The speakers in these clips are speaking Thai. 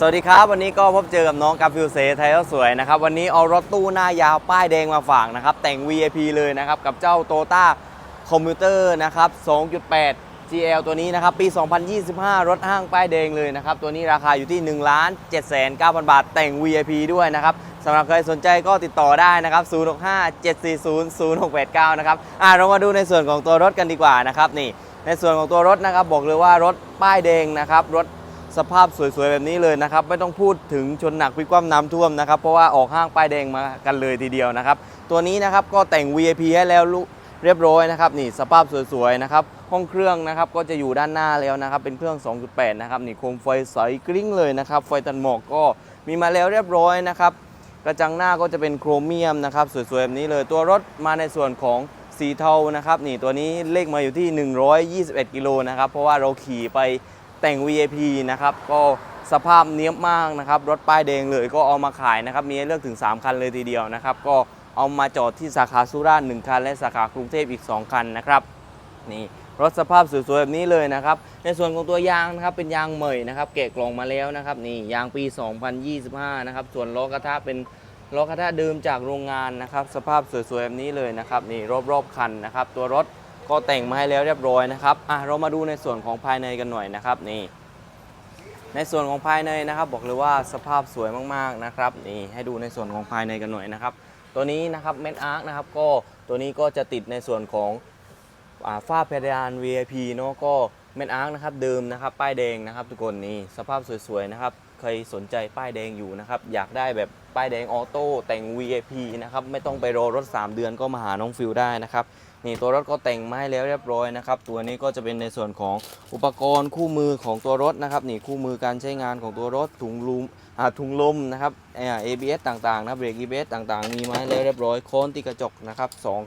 สวัสดีครับ วันนี้ก็พบเจอกับน้องกาฟิวเซไทยสวยนะครับ วันนี้เอารถตู้หน้ายาวป้ายแดงมาฝากนะครับ แต่ง VIP เลยนะครับ กับเจ้าโตต้าคอมพิวเตอร์นะครับ 2.8 GL ตัวนี้นะครับ ปี 2025 รถห้างป้ายแดงเลยนะครับ ตัวนี้ราคาอยู่ที่ 1 7 9 0 0 0 บาท แต่ง VIP ด้วยนะครับสำหรับใครสนใจก็ติดต่อได้นะครับ 065 740 0689 นะครับอะเรามาดูในส่วนของตัวรถกันดีกว่านะครับนี่ในส่วนของตัวรถนะครับบอกเลยว่ารถป้ายแดงนะครับรถ สภาพสวยๆแบบนี้เลยนะครับ ไม่ต้องพูดถึงชนหนักพิกว่ำน้ำท่วมนะครับ เพราะว่าออกห้างป้ายแดงมากันเลยทีเดียวนะครับ ตัวนี้นะครับก็แต่ง VIP ให้แล้วเรียบร้อยนะครับนี่สภาพสวยๆนะครับห้องเครื่องนะครับก็จะอยู่ด้านหน้าแล้วนะครับ เป็นเครื่อง 2.8 นะครับนี่โคมไฟใสกริ้งเลยนะครับ ไฟตันหมอกก็มีมาแล้วเรียบร้อยนะครับกระจังหน้าก็จะเป็นโครเมียมนะครับสวยๆแบบนี้เลยตัวรถมาในส่วนของสีเทานะครับนี่ตัวนี้เลขมาอยู่ที่ 121 กิโลนะครับเพราะว่าเราขี่ไป แต่ง VIP นะครับก็สภาพเนี้ยบมากนะครับรถป้ายแดงเลยก็เอามาขายนะครับมีให้เลือกถึง 3 คันเลยทีเดียวนะครับก็เอามาจอดที่สาขาสุราษฎร์1คันและสาขากรุงเทพอีก 2 คันนะครับนี่รถสภาพสวยๆแบบนี้เลยนะครับในส่วนของตัวยางนะครับเป็นยางใหม่นะครับแกะกล่องมาแล้วนะครับนี่ยางปี 2025 นะครับส่วนล้อกระทะเป็นล้อกระทะเดิมจากโรงงานนะครับสภาพสวยๆแบบนี้เลยนะครับนี่รอบๆคันนะครับตัวรถ ก็แต่งมาให้แล้วเรียบร้อยนะครับอะเรามาดูในส่วนของภายในกันหน่อยนะครับนี่ ในส่วนของภายในนะครับ บอกเลยว่าสภาพสวยมากๆนะครับนี่ให้ดูในส่วนของภายในกันหน่อยนะครับ ตัวนี้นะครับเมนอาร์คนะครับก็ตัวนี้ก็จะติดในส่วนของอ่าฝ้าเพดาน VIP เนาะก็เมนอาร์คนะครับเดิมนะครับ ป้ายแดงนะครับ ทุกคนนี่สภาพสวยๆนะครับเคยสนใจป้ายแดงอยู่นะครับ อยากได้แบบป้ายแดงออโต้แต่ง VIP นะครับ ไม่ต้องไปรอรถ 3 เดือนก็มาหาน้องฟิลได้นะครับ นี่ตัวรถก็แต่งมาให้แล้วเรียบร้อยนะครับตัวนี้ก็จะเป็นในส่วนของอุปกรณ์คู่มือของตัวรถนะครับนี่คู่มือการใช้งานของตัวรถถุงลมอ่าถุงลมนะครับอ่า ABS ต่างๆนะเบรก ABS ต่างๆ มีมาให้แล้วเรียบร้อยโค้นติดกระจกนะครับสอง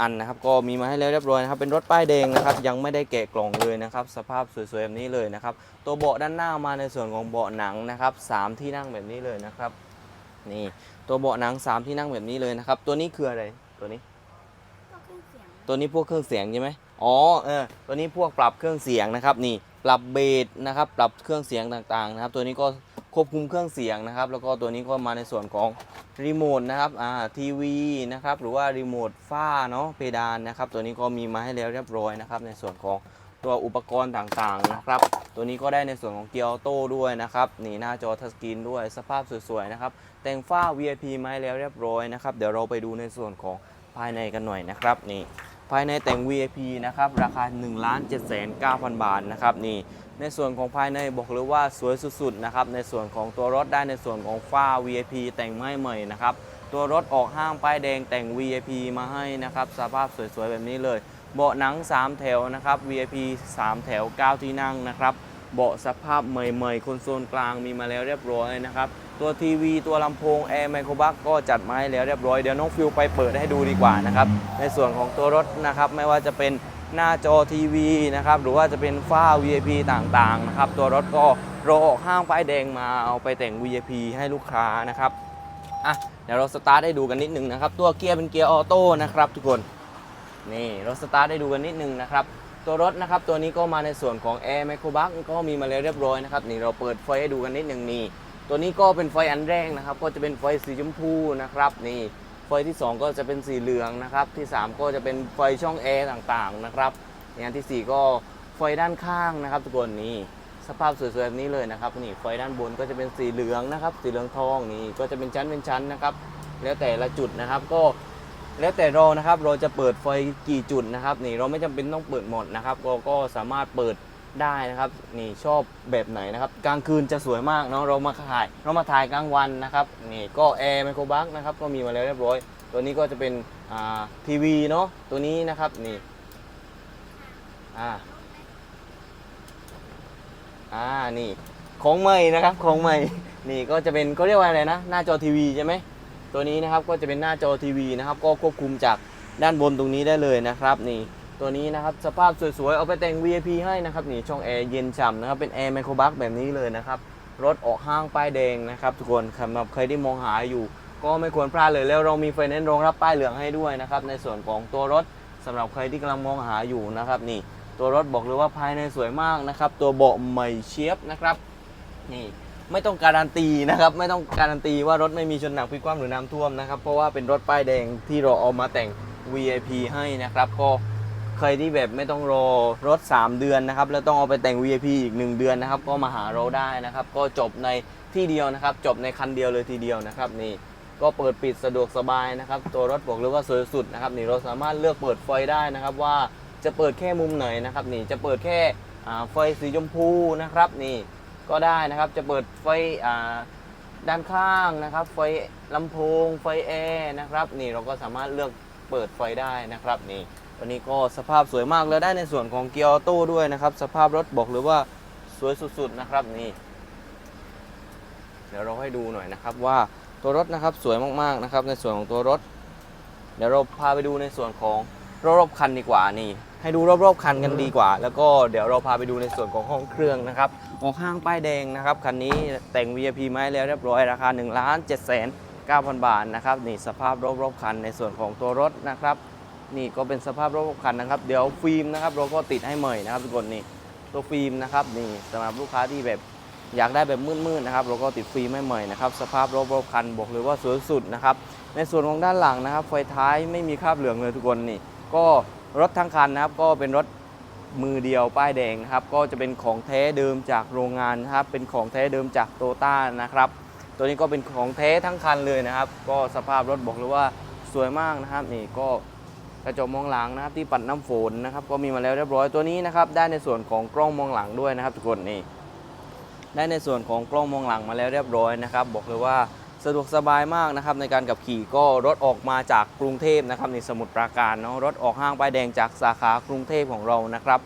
อันนะครับก็มีมาให้แล้วเรียบร้อยนะครับเป็นรถป้ายแดงนะครับยังไม่ได้แกะกล่องเลยนะครับสภาพสวยๆแบบนี้เลยนะครับตัวเบาะด้านหน้ามาในส่วนของเบาะหนังนะครับสามที่นั่งแบบนี้เลยนะครับนี่ตัวเบาะหนังสามที่นั่งแบบนี้เลยนะครับตัวนี้คืออะไรตัวนี้ ก็เครื่องเสียง ตัวนี้พวกเครื่องเสียงใช่ไหมอ๋อเออตัวนี้พวกปรับเครื่องเสียงนะครับนี่ปรับเบสนะครับปรับเครื่องเสียงต่างๆนะครับตัวนี้ก็ควบคุมเครื่องเสียงนะครับแล้วก็ตัวนี้ก็มาในส่วนของรีโมทนะครับอ่าทีวีนะครับหรือว่ารีโมทฝ้าเนาะเพดานนะครับตัวนี้ก็มีมาให้แล้วเรียบร้อยนะครับในส่วนของตัวอุปกรณ์ต่างๆนะครับ ตัวนี้ก็ได้ในส่วนของเกียร์ออโต้ด้วยนะครับนี่หน้าจอทัชสกรีนด้วยสภาพสวยๆนะครับแต่งฝ้า VIP มาให้แล้วเรียบร้อยนะครับเดี๋ยวเราไปดูในส่วนของภายในกันหน่อยนะครับนี่ ภายในแต่ง VIP นะครับราคา 1 7 9 0 0 0 บาทนะครับนี่ในส่วนของภายในบอกเลยว่าสวยสุดๆนะครับในส่วนของตัวรถได้ในส่วนของฝ้า VIP แต่งไม่ใหม่นะครับตัวรถออกห้างป้ายแดงแต่ง VIP มาให้นะครับสภาพสวยๆแบบนี้เลย เบาะหนัง 3 แถวนะครับ VIP 3 แถว 9 ที่นั่งนะครับเบาะสภาพใหม่ๆคอนโซลกลางมีมาแล้วเรียบร้อยนะครับ ตัวทีวีตัวลำโพงแอร์ไมโครบัคก็จัดมาให้แล้วเรียบร้อย เดี๋ยวน้องฟิวไปเปิดให้ดูดีกว่านะครับในส่วนของตัวรถนะครับไม่ว่าจะเป็นหน้าจอทีวีนะครับหรือว่าจะเป็นฝ้า VIP ต่างๆนะครับตัวรถก็รอออกห้างป้ายแดงมาเอาไปแต่ง VIP ให้ลูกค้านะครับอะเดี๋ยวเราสตาร์ทให้ดูกันนิดนึงนะครับตัวเกียร์เป็นเกียร์ออโต้นะครับทุกคนนี่เราสตาร์ทให้ดูกันนิดนึงนะครับตัวรถนะครับตัวนี้ก็มาในส่วนของ Air m i c r o b u s ก็มีมาแล้วเรียบร้อยนะครับนี่เราเปิดไฟให้ดูกันนิดนึงนี่ ตัวนี้ก็เป็นไฟอันแรกนะครับ ก็จะเป็นไฟสีชมพูนะครับ นี่ไฟที่ 2 ก็จะเป็นสีเหลืองนะครับ ที่ 3 ก็จะเป็นไฟช่องแอร์ต่างๆนะครับอย่างที่ 4 ก็ไฟด้านข้างนะครับ ทุกคนนี่สภาพสวยๆแบบนี้เลยนะครับนี่ไฟด้านบนก็จะเป็นสีเหลืองนะครับ สีเหลืองทองนี่ก็จะเป็นชั้นเป็นชั้นนะครับ แล้วแต่ละจุดนะครับก็แล้วแต่เรานะครับเราจะเปิดไฟกี่จุดนะครับ นี่เราไม่จำเป็นต้องเปิดหมดนะครับเราก็สามารถเปิด ได้นะครับ นี่ชอบแบบไหนนะครับ กลางคืนจะสวยมากเนาะเรามาถ่าย เรามาถ่ายกลางวันนะครับนี่ก็แอร์ไมโครบัคนะครับก็มีมาแล้วเรียบร้อย ตัวนี้ก็จะเป็นอ่าทีวีเนาะตัวนี้นะครับนี่อ่าอ่านี่ของใหม่นะครับของใหม่นี่ก็จะเป็นก็เรียกว่าอะไรนะ หน้าจอทีวีใช่ไหมตัวนี้นะครับก็จะเป็นหน้าจอทีวีนะครับ ก็ควบคุมจากด้านบนตรงนี้ได้เลยนะครับ นี่ ตัวนี้นะครับสภาพสวยๆ เอาไปแต่ง VIP ให้นะครับนี่ช่องแอร์เย็นฉ่ำนะครับเป็นแอร์ไมโครบัคแบบนี้เลยนะครับ รถออกห้างป้ายแดงนะครับ ทุกคนสำหรับใครที่มองหาอยู่ ก็ไม่ควรพลาดเลยแล้วเรามีไฟแนนซ์รองรับป้ายเหลืองให้ด้วยนะครับในส่วนของตัวรถสำหรับใครที่กำลังมองหาอยู่นะครับนี่ตัวรถบอกเลยว่าภายในสวยมากนะครับ ตัวเบาะใหม่เชียบนะครับนี่ไม่ต้องการันตีนะครับ ไม่ต้องการันตีว่ารถไม่มีชนหนักพลิกคว่ำหรือน้ำท่วมนะครับ เพราะว่าเป็นรถป้ายแดงที่เราเอามาแต่ง VIP ให้นะครับ ก็ ใครที่แบบไม่ต้องรอรถ 3 เดือนนะครับ แล้วต้องเอาไปแต่ง VIP อีก 1 เดือนนะครับ ก็มาหาเราได้นะครับ ก็จบในที่เดียวนะครับ จบในคันเดียวเลยทีเดียวนะครับนี่ก็เปิดปิดสะดวกสบายนะครับ ตัวรถบอกเลยว่าสวยสุดนะครับนี่เราสามารถเลือกเปิดไฟได้นะครับ ว่าจะเปิดแค่มุมไหนนะครับ นี่จะเปิดแค่ไฟสีชมพูนะครับนี่ก็ได้นะครับจะเปิดไฟด้านข้างนะครับ ไฟลำโพงไฟแอร์นะครับ นี่เราก็สามารถเลือกเปิดไฟได้นะครับนี่ วันนี้ก็สภาพสวยมากแล้วได้ในส่วนของเกียร์ออโต้ด้วยนะครับ สภาพรถบอกเลยว่าสวยสุดๆนะครับนี่ เดี๋ยวเราให้ดูหน่อยนะครับว่าตัวรถนะครับสวยมากๆนะครับ ในส่วนของตัวรถ เดี๋ยวเราพาไปดูในส่วนของรอบๆคันดีกว่านี่ ให้ดูรอบๆคันกันดีกว่า แล้วก็เดี๋ยวเราพาไปดูในส่วนของห้องเครื่องนะครับออกห้างป้ายแดงนะครับคันนี้แต่ง VIP มาให้แล้วเรียบร้อยราคา1 7 9 0 0 0บาทนะครับนี่สภาพรอบๆคันในส่วนของตัวรถนะครับ นี่ก็เป็นสภาพรอบคันนะครับ เดี๋ยวฟิล์มนะครับเราก็ติดให้ใหม่นะครับทุกคนนี่ตัวฟิล์มนะครับนี่สำหรับลูกค้าที่แบบอยากได้แบบมืดๆนะครับเราก็ติดฟิล์มให้ใหม่นะครับสภาพรอบคันบอกเลยว่าสวยสุดนะครับในส่วนของด้านหลังนะครับ ไฟท้ายไม่มีคราบเหลืองเลยทุกคนนี่ ก็รถทั้งคันนะครับ ก็เป็นรถมือเดียวป้ายแดงนะครับ ก็จะเป็นของแท้เดิมจากโรงงานนะครับ เป็นของแท้เดิมจากโตต้านะครับ ตัวนี้ก็เป็นของแท้ทั้งคันเลยนะครับ ก็สภาพรถบอกเลยว่าสวยมากนะครับนี่ก็ กระจกมองหลังนะครับที่ปัดน้ำฝนนะครับก็มีมาแล้วเรียบร้อยตัวนี้นะครับได้ในส่วนของกล้องมองหลังด้วยนะครับ ทุกคนนี่ได้ในส่วนของกล้องมองหลังมาแล้วเรียบร้อยนะครับ บอกเลยว่าสะดวกสบายมากนะครับในการขับขี่ก็รถออกมาจากกรุงเทพนะครับในสมุทรปราการเนาะรถออกห้างป้ายแดงจากสาขากรุงเทพของเรานะครับ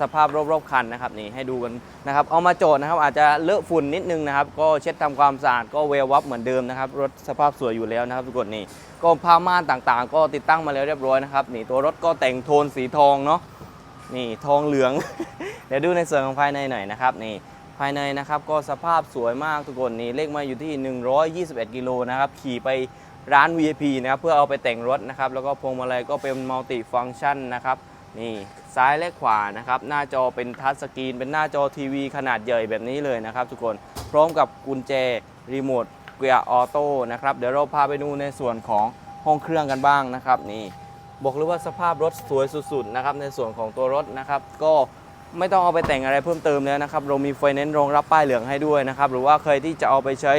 สภาพรอบๆคันนะครับนี่ให้ดูกันนะครับเอามาโจทย์นะครับอาจจะเลอะฝุ่นนิดนึงนะครับก็เช็ดทำความสะอาดก็เวลวับเหมือนเดิมนะครับรถสภาพสวยอยู่แล้วนะครับทุกคนนี่ก็ผ้าม่านต่างๆ ก็ติดตั้งมาแล้วเรียบร้อยนะครับนี่ตัวรถก็แต่งโทนสีทองเนาะนี่ทองเหลือง เดี๋ยวดูในส่วนของภายในหน่อยนะครับนี่ภายในนะครับก็สภาพสวยมากทุกคนนี่เลขมาอยู่ที่ 121กิโลนะครับขี่ไปร้าน VIP นะครับเพื่อเอาไปแต่งรถนะครับแล้วก็พวงมาลัยก็เป็นมัลติฟัง c t ชันนะครับ นี่ซ้ายและขวานะครับ หน้าจอเป็นทัชสกรีน เป็นหน้าจอทีวีขนาดใหญ่แบบนี้เลยนะครับ ทุกคนพร้อมกับกุญแจรีโมทเกียร์ออโต้นะครับเดี๋ยวเราพาไปดูในส่วนของห้องเครื่องกันบ้างนะครับนี่บอกเลยว่าสภาพรถสวยสุดๆนะครับในส่วนของตัวรถนะครับ ก็ไม่ต้องเอาไปแต่งอะไรเพิ่มเติมแล้วนะครับเรามีไฟแนนซ์รองรับป้ายเหลืองให้ด้วยนะครับ หรือว่าใครที่จะเอาไปใช้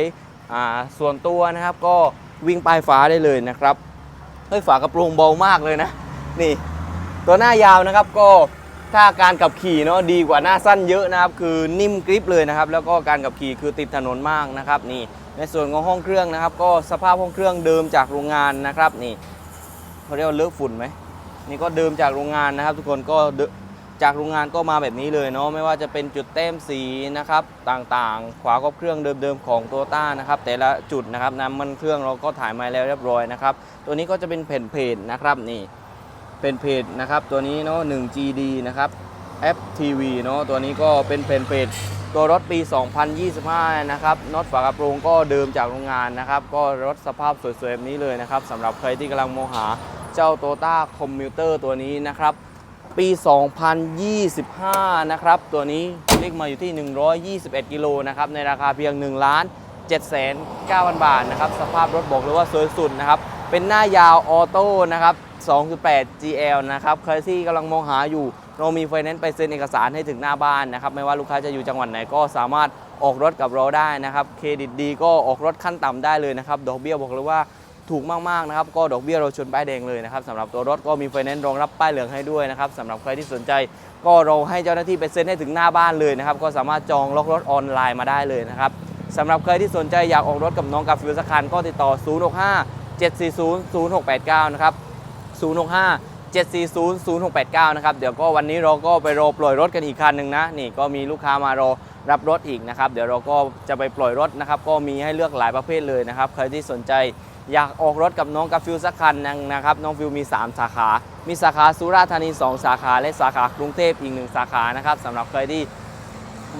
ส่วนตัวนะครับ ก็วิ่งป้ายฟ้าได้เลยนะครับเฮ้ยฝากระโปรงเบามากเลยนะ นี่ ตัวหน้ายาวนะครับก็ถ้าการขับขี่เนาะดีกว่าหน้าสั้นเยอะนะครับ คือนิ่มกริปเลยนะครับ แล้วก็การขับขี่คือติดถนนมากนะครับนี่ในส่วนของห้องเครื่องนะครับ ก็สภาพห้องเครื่องเดิมจากโรงงานนะครับนี่เขาเรียกว่าเลอะฝุ่นไหมนี่ก็เดิมจากโรงงานนะครับ ทุกคนก็จากโรงงานก็มาแบบนี้เลยเนาะไม่ว่าจะเป็นจุดแต้มสีนะครับต่างๆ ขวาก็เครื่องเดิมๆของโตต้านะครับ แต่ละจุดนะครับน้ำมันเครื่องเราก็ถ่ายมาแล้วเรียบร้อยนะครับ ตัวนี้ก็จะเป็นแผ่นเพจนะครับนี่ เป็นเพจนะครับตัวนี้เนาะ 1GD นะครับ FTV เนาะตัวนี้ก็เป็นแผ่นเพจตัวรถปี 2025 นะครับน็อตฝากระโปรงก็เดิมจากโรงงานนะครับ ก็รถสภาพสวยๆแบบนี้เลยนะครับสำหรับใครที่กำลังมองหาเจ้า t o ต้าคอมมิวเตอร์ตัวนี้นะครับ ปี 2025 นะครับ ตัวนี้เลขมาอยู่ที่ 121 กิโลนะครับ ในราคาเพียง 1 ล้าน7 9 0 0 0 บาทนะครับ สภาพรถบอกเลยว่าสวยสุดนะครับ เป็นหน้ายาวออโต้นะครับ2.8 GL นะครับใครที่กำลังมองหาอยู่เรามีไฟแนนซ์ไปเซ็นเอกสารให้ถึงหน้าบ้านนะครับ ไม่ว่าลูกค้าจะอยู่จังหวัดไหนก็สามารถออกรถกับเราได้นะครับ เครดิตดีก็ออกรถขั้นต่ำได้เลยนะครับ ดอกเบี้ยบอกเลยว่าถูกมากๆนะครับ ก็ดอกเบี้ยเราชนป้ายแดงเลยนะครับสำหรับตัวรถก็มีไฟแนนซ์รองรับป้ายเหลืองให้ด้วยนะครับสำหรับใครที่สนใจก็เราให้เจ้าหน้าที่ไปเซ็นให้ถึงหน้าบ้านเลยนะครับ ก็สามารถจองล็อกรถออนไลน์มาได้เลยนะครับสำหรับใครที่สนใจอยากออกรถกับน้องกาฟิวสักคันก็ติดต่อ 065 740 0689 นะครับ 065 740 0689 นะครับ เดี๋ยวก็วันนี้เราก็ไปรอปล่อยรถกันอีกคันหนึ่งนะ นี่ก็มีลูกค้ามารอรับรถอีกนะครับ เดี๋ยวเราก็จะไปปล่อยรถนะครับ ก็มีให้เลือกหลายประเภทเลยนะครับ ใครที่สนใจอยากออกรถกับน้องกาฟิวสักคันนึงนะครับ น้องฟิวมี 3 สาขา มีสาขาสุราษฎร์ธานี 2 สาขา และสาขากรุงเทพอีก 1 สาขา นะครับสำหรับใครที่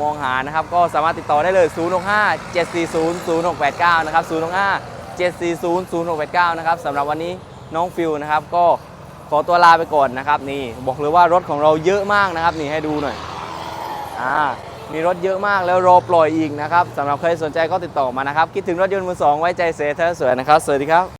มองหานะครับ ก็สามารถติดต่อได้เลย 065 740 0689 นะครับ 065 740 0689 นะครับสำหรับวันนี้น้องฟิวนะครับก็ขอตัวลาไปก่อนนะครับนี่บอกเลยว่ารถของเราเยอะมากนะครับนี่ให้ดูหน่อยอ่ามีรถเยอะมากแล้วรอปล่อยอีกนะครับสำหรับใครสนใจก็ติดต่อมานะครับ คิดถึงรถยนต์มือสองไว้ใจเซเทอร์สวยนะครับ สวัสดีครับ